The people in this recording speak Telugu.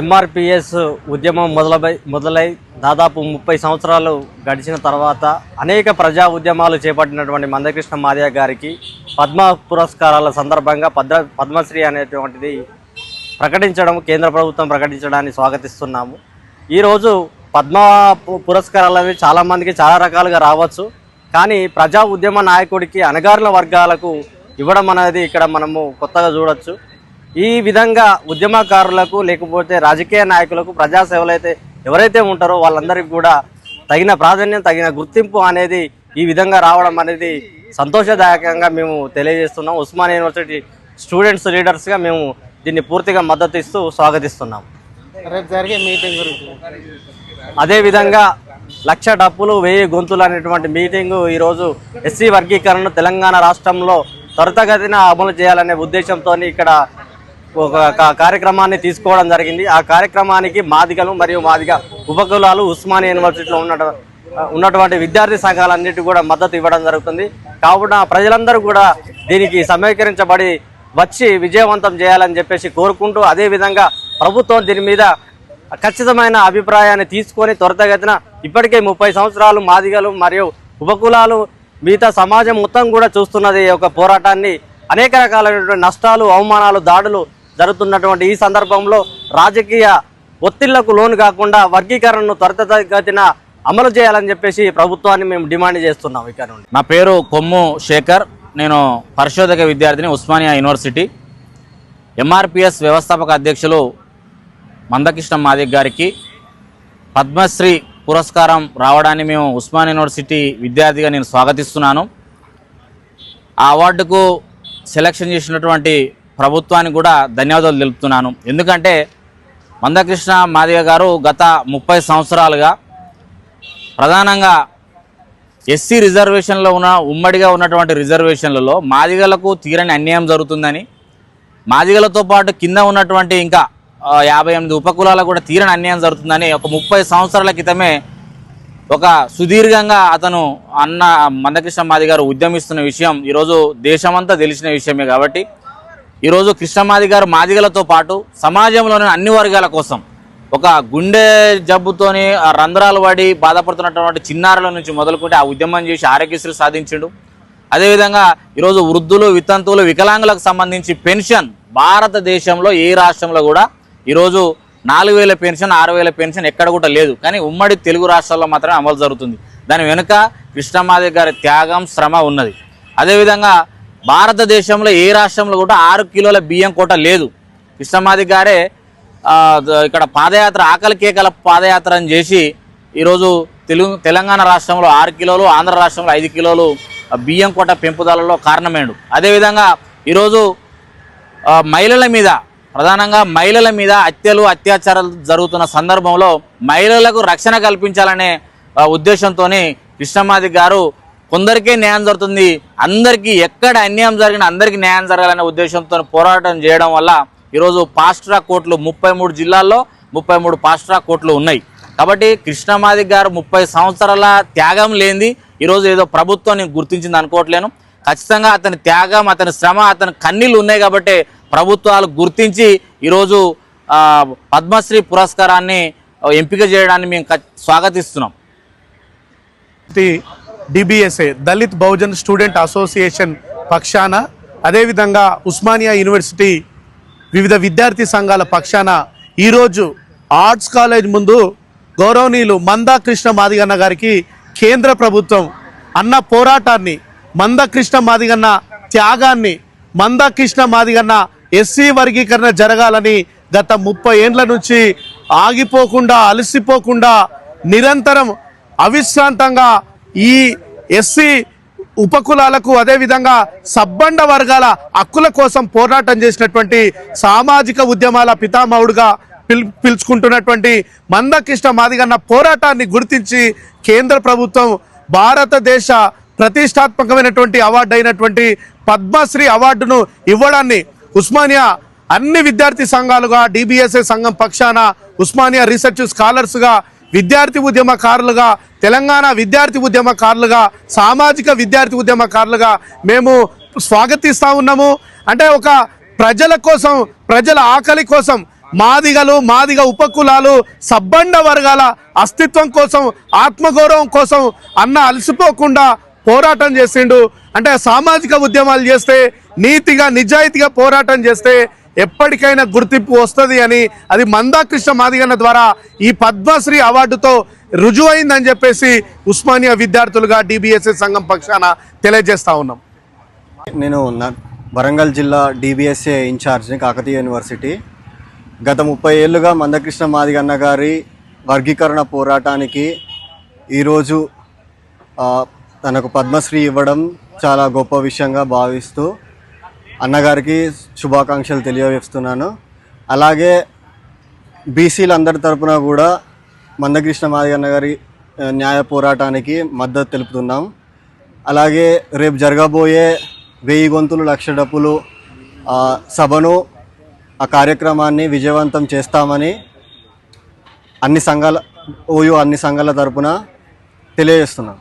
ఎంఆర్పిఎస్ ఉద్యమం మొదలై మొదలై దాదాపు ముప్పై సంవత్సరాలు గడిచిన తర్వాత అనేక ప్రజా ఉద్యమాలు చేపట్టినటువంటి మందకృష్ణ మాదియ గారికి పద్మ పురస్కారాల సందర్భంగా పద్మ పద్మశ్రీ అనేటువంటిది ప్రకటించడం కేంద్ర ప్రభుత్వం ప్రకటించడాన్ని స్వాగతిస్తున్నాము. ఈరోజు పద్మ పురస్కారాలు అనేవి చాలామందికి చాలా రకాలుగా రావచ్చు. కానీ ప్రజా ఉద్యమ నాయకుడికి అణగారిన వర్గాలకు ఇవ్వడం అనేది ఇక్కడ మనము కొత్తగా చూడొచ్చు. ఈ విధంగా ఉద్యమకారులకు లేకపోతే రాజకీయ నాయకులకు ప్రజాసేవలు అయితే ఎవరైతే ఉంటారో వాళ్ళందరికీ కూడా తగిన ప్రాధాన్యం తగిన గుర్తింపు అనేది ఈ విధంగా రావడం అనేది సంతోషదాయకంగా మేము తెలియజేస్తున్నాం. ఉస్మానియా యూనివర్సిటీ స్టూడెంట్స్ లీడర్స్గా మేము దీన్ని పూర్తిగా మద్దతు ఇస్తూ స్వాగతిస్తున్నాం. అదేవిధంగా లక్ష డప్పులు వెయ్యి గొంతులు అనేటువంటి మీటింగు ఈరోజు ఎస్సీ వర్గీకరణను తెలంగాణ రాష్ట్రంలో త్వరితగతిన అమలు చేయాలనే ఉద్దేశంతో ఇక్కడ ఒక కార్యక్రమాన్ని తీసుకోవడం జరిగింది. ఆ కార్యక్రమానికి మాదిగలు మరియు మాదిగ ఉపకులాలు ఉస్మానియా యూనివర్సిటీలో ఉన్న ఉన్నటువంటి విద్యార్థి సంఘాలన్నిటి కూడా మద్దతు ఇవ్వడం జరుగుతుంది. కావున ప్రజలందరూ కూడా దీనికి సమీకరించబడి వచ్చి విజయవంతం చేయాలని చెప్పేసి కోరుకుంటూ అదేవిధంగా ప్రభుత్వం దీని మీద ఖచ్చితమైన అభిప్రాయాన్ని తీసుకొని త్వరితగతిన ఇప్పటికే ముప్పై సంవత్సరాలు మాదిగలు మరియు ఉపకులాలు మిగతా సమాజం మొత్తం కూడా చూస్తున్నది ఈ యొక్క పోరాటాన్ని. అనేక రకాలైనటువంటి నష్టాలు అవమానాలు దాడులు జరుగుతున్నటువంటి ఈ సందర్భంలో రాజకీయ ఒత్తిళ్ళకు లోను కాకుండా వర్గీకరణను త్వరితగతిన అమలు చేయాలని చెప్పేసి ప్రభుత్వాన్ని మేము డిమాండ్ చేస్తున్నాం ఇక్కడ నుండి. నా పేరు కొమ్ము శేఖర్. నేను పరిశోధక విద్యార్థిని ఉస్మానియా యూనివర్సిటీ. ఎంఆర్పిఎస్ వ్యవస్థాపక అధ్యక్షులు మందకృష్ణ మాదిక్ గారికి పద్మశ్రీ పురస్కారం రావడాన్ని మేము ఉస్మానియా యూనివర్సిటీ విద్యార్థిగా నేను స్వాగతిస్తున్నాను. ఆ అవార్డుకు సెలక్షన్ చేసినటువంటి ప్రభుత్వానికి కూడా ధన్యవాదాలు తెలుపుతున్నాను. ఎందుకంటే మందకృష్ణ మాదిగ గారు గత ముప్పై సంవత్సరాలుగా ప్రధానంగా ఎస్సీ రిజర్వేషన్లో ఉన్న ఉమ్మడిగా ఉన్నటువంటి రిజర్వేషన్లలో మాదిగలకు తీరని అన్యాయం జరుగుతుందని మాదిగలతో పాటు కింద ఉన్నటువంటి ఇంకా యాభై ఎనిమిది ఉపకులాలకు కూడా తీరని అన్యాయం జరుగుతుందని ఒక ముప్పై సంవత్సరాల క్రితమే ఒక సుదీర్ఘంగా అతను అన్న మందకృష్ణ మాది గారు ఉద్యమిస్తున్న విషయం ఈరోజు దేశమంతా తెలిసిన విషయమే కాబట్టి ఈరోజు కృష్ణమాది గారు మాదిగలతో పాటు సమాజంలోని అన్ని వర్గాల కోసం ఒక గుండె జబ్బుతోని ఆ రంధ్రాలు పడి బాధపడుతున్నటువంటి చిన్నారుల నుంచి మొదలుకుంటే ఆ ఉద్యమం చేసి ఆరోగ్యశ్రీ సాధించిండు. అదేవిధంగా ఈరోజు వృద్ధులు వితంతువులు వికలాంగులకు సంబంధించి పెన్షన్ భారతదేశంలో ఏ రాష్ట్రంలో కూడా ఈరోజు నాలుగు వేల పెన్షన్ ఆరు వేల పెన్షన్ ఎక్కడ కూడా లేదు. కానీ ఉమ్మడి తెలుగు రాష్ట్రాల్లో మాత్రమే అమలు జరుగుతుంది. దాని వెనుక కృష్ణమాది గారి త్యాగం శ్రమ ఉన్నది. అదేవిధంగా భారతదేశంలో ఏ రాష్ట్రంలో కూడా ఆరు కిలోల బియ్యం కోట లేదు. కృష్ణమాది గారే ఇక్కడ పాదయాత్ర ఆకలి కేకల పాదయాత్ర అని చేసి ఈరోజు తెలుగు తెలంగాణ రాష్ట్రంలో ఆరు కిలోలు ఆంధ్ర రాష్ట్రంలో ఐదు కిలోలు బియ్యం కోట పెంపుదలలో కారణమేడు. అదేవిధంగా ఈరోజు మహిళల మీద ప్రధానంగా మహిళల మీద హత్యలు అత్యాచారాలు జరుగుతున్న సందర్భంలో మహిళలకు రక్షణ కల్పించాలనే ఉద్దేశంతో కృష్ణమాది గారు కొందరికే న్యాయం జరుగుతుంది. అందరికీ ఎక్కడ అన్యాయం జరిగిన అందరికీ న్యాయం జరగాలనే ఉద్దేశంతో పోరాటం చేయడం వల్ల ఈరోజు పాస్ట్రా కోర్టులు ముప్పై మూడు జిల్లాల్లో ముప్పై మూడు పాస్ట్రా కోర్టులు ఉన్నాయి. కాబట్టి కృష్ణమాది గారు ముప్పై సంవత్సరాల త్యాగం లేనిది ఈరోజు ఏదో ప్రభుత్వం నేను గుర్తించింది అనుకోవట్లేను. ఖచ్చితంగా అతని త్యాగం అతని శ్రమ అతని కన్నీళ్ళు ఉన్నాయి కాబట్టి ప్రభుత్వాలు గుర్తించి ఈరోజు పద్మశ్రీ పురస్కారాన్ని ఎంపిక చేయడాన్ని మేము స్వాగతిస్తున్నాం. DBSA Dalit Bahujan student association పక్షాన అదేవిధంగా ఉస్మానియా యూనివర్సిటీ వివిధ విద్యార్థి సంఘాల పక్షాన ఈరోజు ఆర్ట్స్ కాలేజ్ ముందు గౌరవనీయులు మందా కృష్ణ మాదిగన్న గారికి కేంద్ర ప్రభుత్వం అన్న పోరాటాన్ని మందకృష్ణ మాదిగన్న త్యాగాన్ని మందకృష్ణ మాదిగన్న ఎస్సీ వర్గీకరణ జరగాలని గత ముప్పై ఏండ్ల నుంచి ఆగిపోకుండా అలసిపోకుండా నిరంతరం అవిశ్రాంతంగా ఈ ఎస్సీ ఉపకులాలకు అదేవిధంగా సబ్బండ వర్గాల హక్కుల కోసం పోరాటం చేసినటువంటి సామాజిక ఉద్యమాల పితామహుడుగా పిల్ పిలుచుకుంటున్నటువంటి మందకృష్ణ మాదిగన్న పోరాటాన్ని గుర్తించి కేంద్ర ప్రభుత్వం భారతదేశ ప్రతిష్టాత్మకమైనటువంటి అవార్డు అయినటువంటి పద్మశ్రీ అవార్డును ఇవ్వడాన్ని ఉస్మానియా అన్ని విద్యార్థి సంఘాలుగా డిబిఎస్ఏ సంఘం పక్షాన ఉస్మానియా రీసెర్చ్ స్కాలర్స్గా విద్యార్థి ఉద్యమకారులుగా తెలంగాణ విద్యార్థి ఉద్యమకారులుగా సామాజిక విద్యార్థి ఉద్యమకారులుగా మేము స్వాగతిస్తా ఉన్నాము. అంటే ఒక ప్రజల కోసం ప్రజల ఆకలి కోసం మాదిగలు మాదిగ ఉపకులాలు సబ్బండ వర్గాల అస్తిత్వం కోసం ఆత్మగౌరవం కోసం అన్న అలసిపోకుండా పోరాటం చేసిండు. అంటే సామాజిక ఉద్యమాలు చేస్తే నీతిగా నిజాయితీగా పోరాటం చేస్తే ఎప్పటికైనా గుర్తింపు వస్తుంది అని అది మందాకృష్ణ మాదిగన్న ద్వారా ఈ పద్మశ్రీ అవార్డుతో రుజువైందని చెప్పేసి ఉస్మానియా విద్యార్థులుగా డిబిఎస్ఎస్ సంఘం పక్షాన తెలియజేస్తా ఉన్నాం. నేను వరంగల్ జిల్లా డిబిఎస్ఏ ఇన్ఛార్జ్ని కాకతీయ యూనివర్సిటీ. గత ముప్పై ఏళ్ళుగా మందకృష్ణ మాదిగన్న గారి వర్గీకరణ పోరాటానికి ఈరోజు తనకు పద్మశ్రీ ఇవ్వడం చాలా గొప్ప విషయంగా భావిస్తూ అన్నగారికి శుభాకాంక్షలు తెలియజేస్తున్నాను. అలాగే బీసీలందరి తరపున కూడా మందకృష్ణ మాదిగన్న గారి న్యాయ పోరాటానికి మద్దతు తెలుపుతున్నాం. అలాగే రేపు జరగబోయే వెయ్యి గొంతులు లక్ష డప్పులు సభను ఆ కార్యక్రమాన్ని విజయవంతం చేస్తామని అన్ని సంఘాల ఓయూ అన్ని సంఘాల తరపున తెలియజేస్తున్నాం.